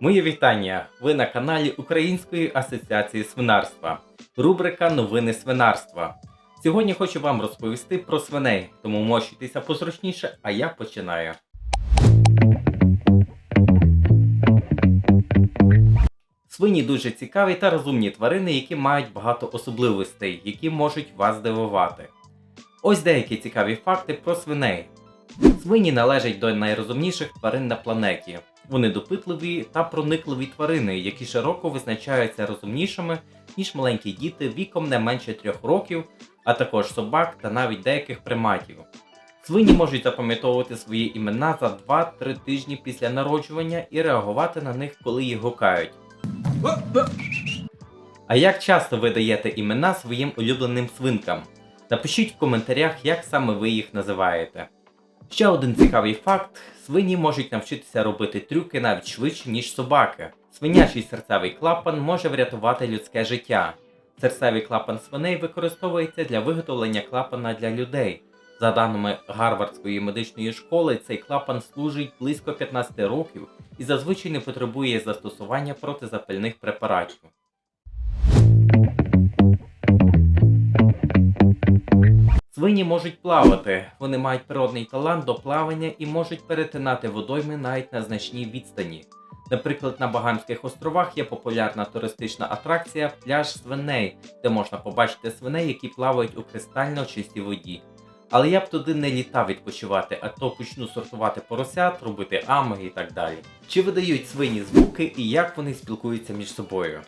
Моє вітання! Ви на каналі Української асоціації свинарства. Рубрика Новини свинарства. Сьогодні хочу вам розповісти про свиней, тому мощуйтеся позручніше, а я починаю. Свині дуже цікаві та розумні тварини, які мають багато особливостей, які можуть вас здивувати. Ось деякі цікаві факти про свиней. Свині належать до найрозумніших тварин на планеті. Вони допитливі та проникливі тварини, які широко визначаються розумнішими, ніж маленькі діти віком не менше 3 років, а також собак та навіть деяких приматів. Свині можуть запам'ятовувати свої імена за 2-3 тижні після народжування і реагувати на них, коли їх гукають. А як часто ви даєте імена своїм улюбленим свинкам? Напишіть в коментарях, як саме ви їх називаєте. Ще один цікавий факт: свині можуть навчитися робити трюки навіть швидше, ніж собаки. Свинячий серцевий клапан може врятувати людське життя. Серцевий клапан свиней використовується для виготовлення клапана для людей. За даними Гарвардської медичної школи, цей клапан служить близько 15 років і зазвичай не потребує застосування протизапальних препаратів. Свині можуть плавати. Вони мають природний талант до плавання і можуть перетинати водойми навіть на значній відстані. Наприклад, на Багамських островах є популярна туристична атракція пляж свиней, де можна побачити свиней, які плавають у кристально чистій воді. Але я б туди не літав відпочивати, а то почну сортувати поросят, робити амги і так далі. Чи видають свині звуки і як вони спілкуються між собою?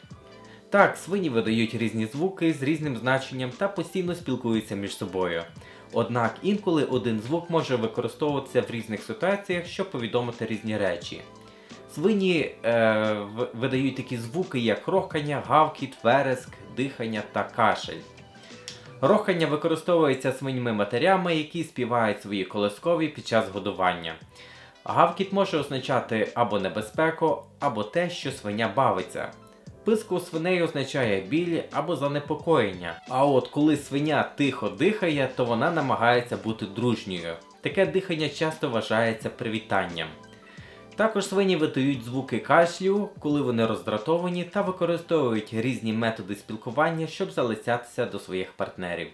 Так, свині видають різні звуки з різним значенням та постійно спілкуються між собою. Однак інколи один звук може використовуватися в різних ситуаціях, щоб повідомити різні речі. Свині е, видають такі звуки, як рохкання, гавкіт, вереск, дихання та кашель. Рохкання використовується свиньми матерями, які співають свої колоскові під час годування. Гавкіт може означати або небезпеку, або те, що свиня бавиться. Писк у свиней означає біль або занепокоєння. А от коли свиня тихо дихає, то вона намагається бути дружньою. Таке дихання часто вважається привітанням. Також свині видають звуки кашлю, коли вони роздратовані та використовують різні методи спілкування, щоб залицятися до своїх партнерів.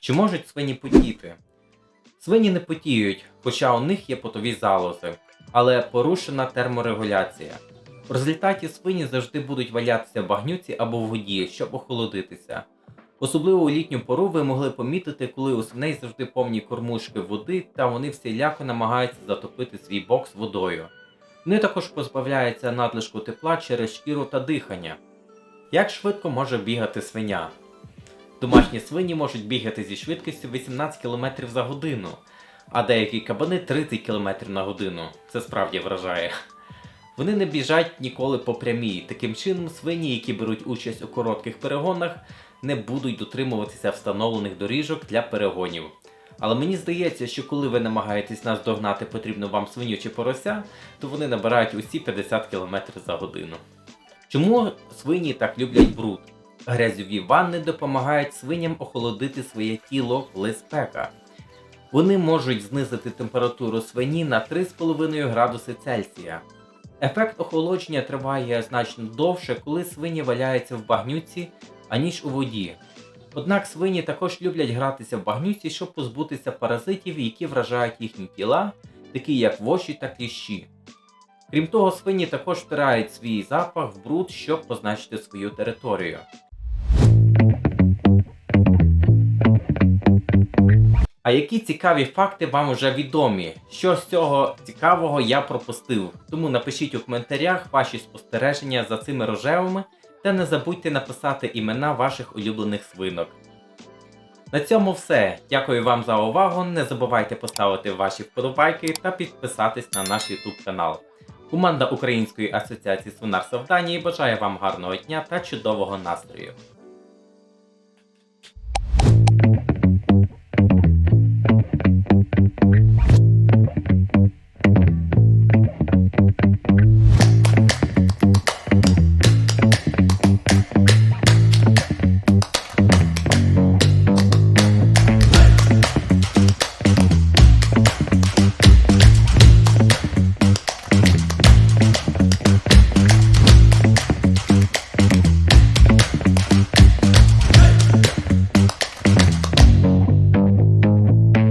Чи можуть свині потіти? Свині не потіють, хоча у них є потові залози, але порушена терморегуляція. В результаті свині завжди будуть валятися в багнюці або в воді, щоб охолодитися. Особливо у літню пору ви могли помітити, коли у свиней завжди повні кормушки води, та вони всіляко намагаються затопити свій бокс водою. Вони також позбавляються надлишку тепла через шкіру та дихання. Як швидко може бігати свиня? Домашні свині можуть бігати зі швидкістю 18 км за годину, а деякі кабани 30 км на годину. Це справді вражає. Вони не біжать ніколи по прямій. Таким чином, свині, які беруть участь у коротких перегонах, не будуть дотримуватися встановлених доріжок для перегонів. Але мені здається, що коли ви намагаєтесь нас догнати потрібну вам свиню чи порося, то вони набирають усі 50 км за годину. Чому свині так люблять бруд? Грязьові ванни допомагають свиням охолодити своє тіло, коли спека. Вони можуть знизити температуру свині на 3,5 градуси Цельсія. Ефект охолодження триває значно довше, коли свині валяються в багнюці, аніж у воді. Однак свині також люблять гратися в багнюці, щоб позбутися паразитів, які вражають їхні тіла, такі як воші та кліщі. Крім того, свині також втирають свій запах в бруд, щоб позначити свою територію. А які цікаві факти вам вже відомі? Що з цього цікавого я пропустив? Тому напишіть у коментарях ваші спостереження за цими рожевими та не забудьте написати імена ваших улюблених свинок. На цьому все. Дякую вам за увагу. Не забувайте поставити ваші вподобайки та підписатись на наш YouTube канал. Команда Української асоціації свинарства в Данії бажає вам гарного дня та чудового настрою.